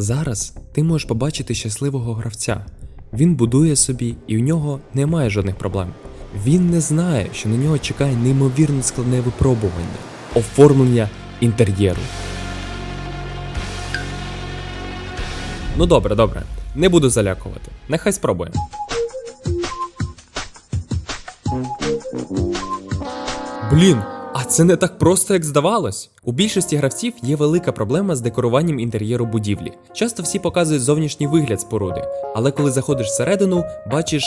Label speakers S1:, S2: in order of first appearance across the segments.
S1: Зараз ти можеш побачити щасливого гравця. Він будує собі, і в нього немає жодних проблем. Він не знає, що на нього чекає неймовірно складне випробування оформлення інтер'єру. Ну добре, добре. Не буду залякувати. Нехай спробує. Блін, а це не так просто, як здавалось. У більшості гравців є велика проблема з декоруванням інтер'єру будівлі. Часто всі показують зовнішній вигляд споруди, але коли заходиш всередину, бачиш.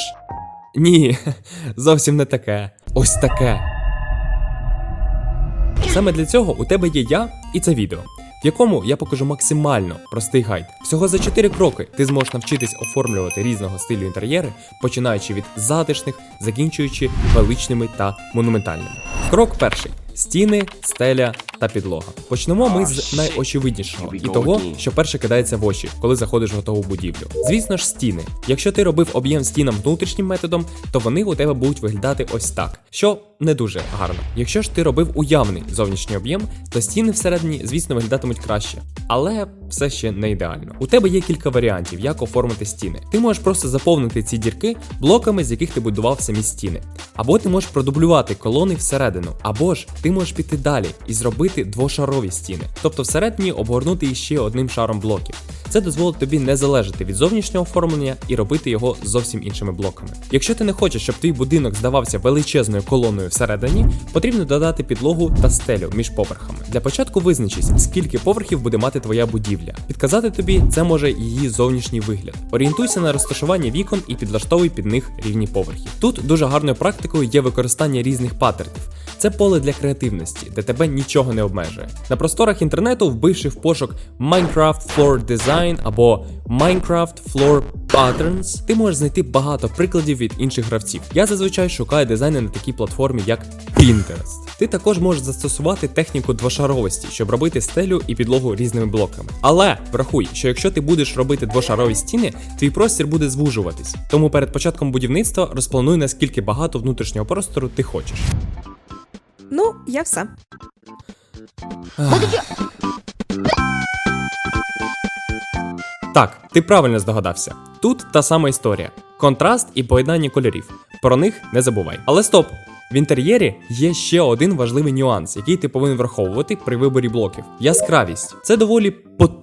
S1: Ні, зовсім не таке. Ось таке. Саме для цього у тебе є я і це відео, в якому я покажу максимально простий гайд. Всього за 4 кроки ти зможеш навчитись оформлювати різного стилю інтер'єри, починаючи від затишних, закінчуючи величними та монументальними. Крок перший: стіни, стеля та підлога. Почнемо ми з найочевиднішого і того, що перше кидається в очі, коли заходиш в готову будівлю. Звісно ж, стіни. Якщо ти робив об'єм стінам внутрішнім методом, то вони у тебе будуть виглядати ось так, що не дуже гарно. Якщо ж ти робив уявний зовнішній об'єм, то стіни всередині, звісно, виглядатимуть краще, але все ще не ідеально. У тебе є кілька варіантів, як оформити стіни. Ти можеш просто заповнити ці дірки блоками, з яких ти будував самі стіни. Або ти можеш продублювати колони всередину, або ж ти можеш піти далі і зробити двошарові стіни, тобто всередині обгорнути їх ще одним шаром блоків. Це дозволить тобі не залежати від зовнішнього оформлення і робити його зовсім іншими блоками. Якщо ти не хочеш, щоб твій будинок здавався величезною колоною всередині, потрібно додати підлогу та стелю між поверхами. Для початку визначись, скільки поверхів буде мати твоя будівля. Підказати тобі це може її зовнішній вигляд. Орієнтуйся на розташування вікон і підлаштовуй під них рівні поверхів. Тут дуже гарною практикою є використання різних паттернів. Це поле для креативності, де тебе нічого не обмежує. На просторах інтернету, вбивши в пошук Minecraft Floor Design або Minecraft Floor Patterns, ти можеш знайти багато прикладів від інших гравців. Я зазвичай шукаю дизайни на такій платформі, як Pinterest. Ти також можеш застосувати техніку двошаровості, щоб робити стелю і підлогу різними блоками. Але врахуй, що якщо ти будеш робити двошарові стіни, твій простір буде звужуватись. Тому перед початком будівництва розплануй наскільки багато внутрішнього простору ти хочеш.
S2: Ну, я все.
S1: Так, ти правильно здогадався. Тут та сама історія: контраст і поєднання кольорів. Про них не забувай. Але стоп! В інтер'єрі є ще один важливий нюанс, який ти повинен враховувати при виборі блоків. Яскравість це доволі потужний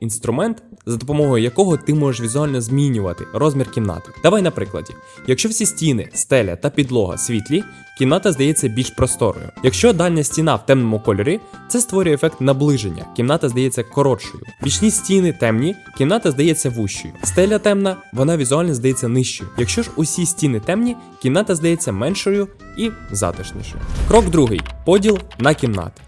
S1: інструмент, за допомогою якого ти можеш візуально змінювати розмір кімнати. Давай на прикладі. Якщо всі стіни, стеля та підлога світлі, кімната здається більш просторою. Якщо дальня стіна в темному кольорі, це створює ефект наближення. Кімната здається коротшою. Бічні стіни темні, кімната здається вущою. Стеля темна, вона візуально здається нижчою. Якщо ж усі стіни темні, кімната здається меншою і затишнішою. Крок другий поділ на кімнати.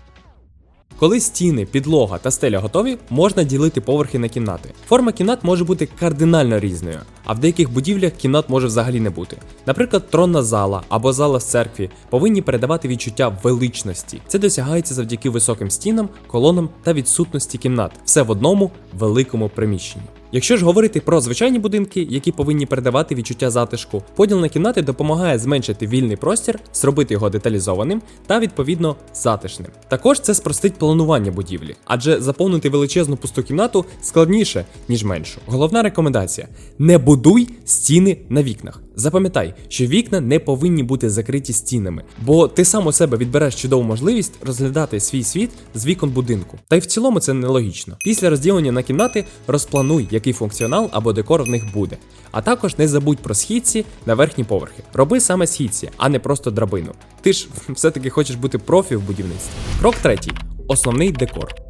S1: Коли стіни, підлога та стеля готові, можна ділити поверхи на кімнати. Форма кімнат може бути кардинально різною, а в деяких будівлях кімнат може взагалі не бути. Наприклад, тронна зала або зала в церкві повинні передавати відчуття величності. Це досягається завдяки високим стінам, колонам та відсутності кімнат. Все в одному великому приміщенні. Якщо ж говорити про звичайні будинки, які повинні передавати відчуття затишку, поділ на кімнати допомагає зменшити вільний простір, зробити його деталізованим та відповідно затишним. Також це спростить планування будівлі, адже заповнити величезну пусту кімнату складніше, ніж меншу. Головна рекомендація: не будуй стіни на вікнах. Запам'ятай, що вікна не повинні бути закриті стінами, бо ти сам у себе відбереш чудову можливість розглядати свій світ з вікон будинку. Та й в цілому це нелогічно. Після розділення на кімнати розплануй, який функціонал або декор в них буде. А також не забудь про східці на верхні поверхи. Роби саме східці, а не просто драбину. Ти ж все-таки хочеш бути профі в будівництві. Крок третій основний декор.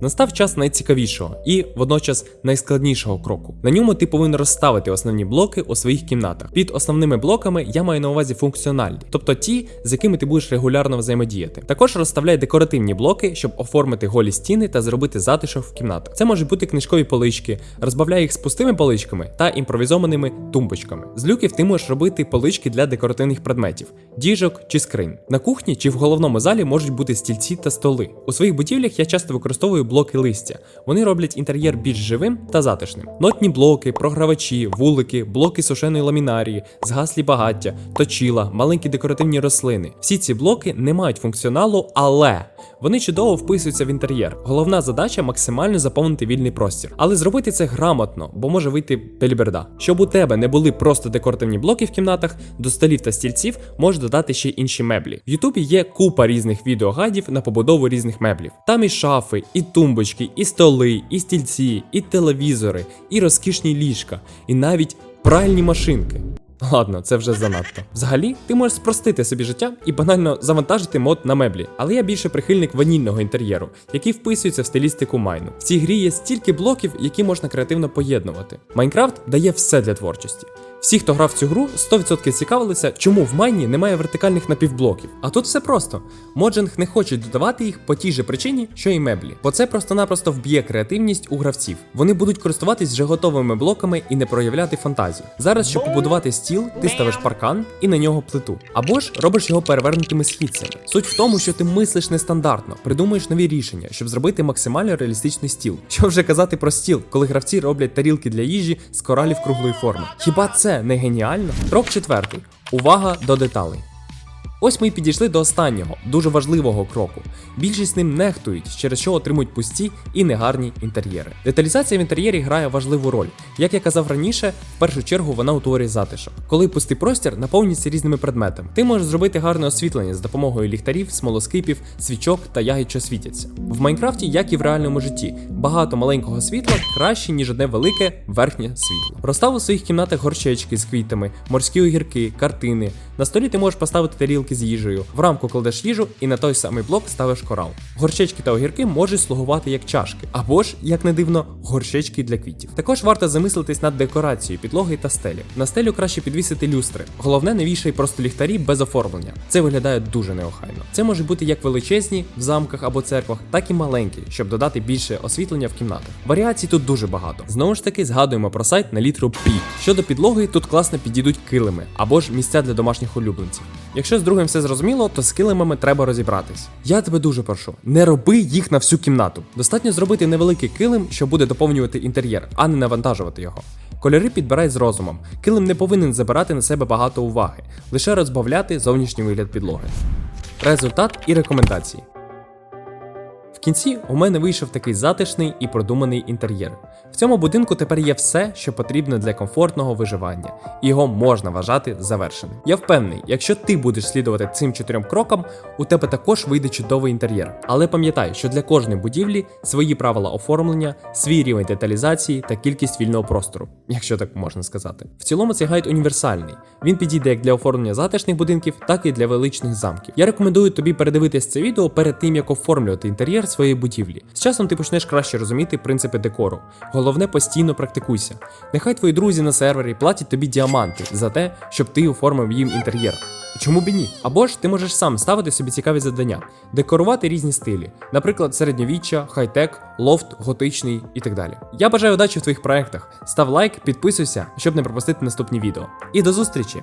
S1: Настав час найцікавішого і водночас найскладнішого кроку. На ньому ти повинен розставити основні блоки у своїх кімнатах. Під основними блоками я маю на увазі функціональні, тобто ті, з якими ти будеш регулярно взаємодіяти. Також розставляй декоративні блоки, щоб оформити голі стіни та зробити затишок в кімнатах. Це можуть бути книжкові полички, розбавляй їх з пустими поличками та імпровізованими тумбочками. З люків ти можеш робити полички для декоративних предметів, діжок чи скринь. На кухні чи в головному залі можуть бути стільці та столи. У своїх будівлях я часто використовую блоки листя. Вони роблять інтер'єр більш живим та затишним. Нотні блоки, програвачі, вулики, блоки сушеної ламінарії, згаслі багаття, точіла, маленькі декоративні рослини. Всі ці блоки не мають функціоналу, але вони чудово вписуються в інтер'єр. Головна задача максимально заповнити вільний простір. Але зробити це грамотно, бо може вийти пеліберда. Щоб у тебе не були просто декоративні блоки в кімнатах, до столів та стільців можеш додати ще інші меблі. В Ютубі є купа різних відеогайдів на побудову різних меблів. Там і шафи, і тумбочки, і столи, і стільці, і телевізори, і розкішні ліжка, і навіть пральні машинки. Ладно, це вже занадто. Взагалі, ти можеш спростити собі життя і банально завантажити мод на меблі. Але я більше прихильник ванільного інтер'єру, який вписується в стилістику майну. В цій грі є стільки блоків, які можна креативно поєднувати. Майнкрафт дає все для творчості. Всі, хто грав цю гру, 100% цікавилися, чому в майні немає вертикальних напівблоків. А тут все просто. Моджинг не хоче додавати їх по тій же причині, що і меблі. Бо це просто-напросто вб'є креативність у гравців. Вони будуть користуватись вже готовими блоками і не проявляти фантазію. Зараз, щоб побудувати стіл, ти ставиш паркан і на нього плиту. Або ж робиш його перевернутими східцями. Суть в тому, що ти мислиш нестандартно, придумуєш нові рішення, щоб зробити максимально реалістичний стіл. Що вже казати про стіл, коли гравці роблять тарілки для їжі з коралів круглої форми. Хіба це не геніально? Крок четвертий. Увага до деталей. Ось ми й підійшли до останнього, дуже важливого кроку. Більшість ним нехтують, через що отримують пусті і негарні інтер'єри. Деталізація в інтер'єрі грає важливу роль. Як я казав раніше, в першу чергу вона утворює затишок. Коли пустий простір наповнюється різними предметами, ти можеш зробити гарне освітлення з допомогою ліхтарів, смолоскипів, свічок та ягід, що світяться. В Майнкрафті, як і в реальному житті, багато маленького світла краще, ніж одне велике верхнє світло. Розстав у своїх кімнатах горщечки з квітами, морські огірки, картини. На столі ти можеш поставити тарілки з їжею. В рамку кладеш їжу і на той самий блок ставиш корал. Горщечки та огірки можуть слугувати як чашки, або ж, як не дивно, горщечки для квітів. Також варто замислитись над декорацією підлоги та стелі. На стелю краще підвісити люстри. Головне, не вішай просто ліхтарі без оформлення. Це виглядає дуже неохайно. Це може бути як величезні в замках або церквах, так і маленькі, щоб додати більше освітлення в кімнатах. Варіацій тут дуже багато. Знову ж таки, згадуємо про сайт на літру Пі. Щодо підлоги, тут класно підійдуть килими або ж місця для домашніх улюбленців. Якщо з другим все зрозуміло, то з килимами треба розібратись. Я тебе дуже прошу, не роби їх на всю кімнату. Достатньо зробити невеликий килим, що буде доповнювати інтер'єр, а не навантажувати його. Кольори підбирай з розумом. Килим не повинен забирати на себе багато уваги, лише розбавляти зовнішній вигляд підлоги. Результат і рекомендації. Кінці у мене вийшов такий затишний і продуманий інтер'єр. В цьому будинку тепер є все, що потрібно для комфортного виживання, і його можна вважати завершеним. Я впевнений, якщо ти будеш слідувати цим чотирьом крокам, у тебе також вийде чудовий інтер'єр. Але пам'ятай, що для кожної будівлі свої правила оформлення, свій рівень деталізації та кількість вільного простору, якщо так можна сказати. В цілому цей гайд універсальний. Він підійде як для оформлення затишних будинків, так і для величних замків. Я рекомендую тобі передивитись це відео перед тим, як оформлювати інтер'єр своєї будівлі. З часом ти почнеш краще розуміти принципи декору. Головне постійно практикуйся. Нехай твої друзі на сервері платять тобі діаманти за те, щоб ти оформив їм інтер'єр. Чому б і ні? Або ж ти можеш сам ставити собі цікаві завдання, декорувати різні стилі, наприклад, середньовіччя, хай-тек, лофт, готичний і так далі. Я бажаю удачі в твоїх проектах. Став лайк, підписуйся, щоб не пропустити наступні відео. І до зустрічі!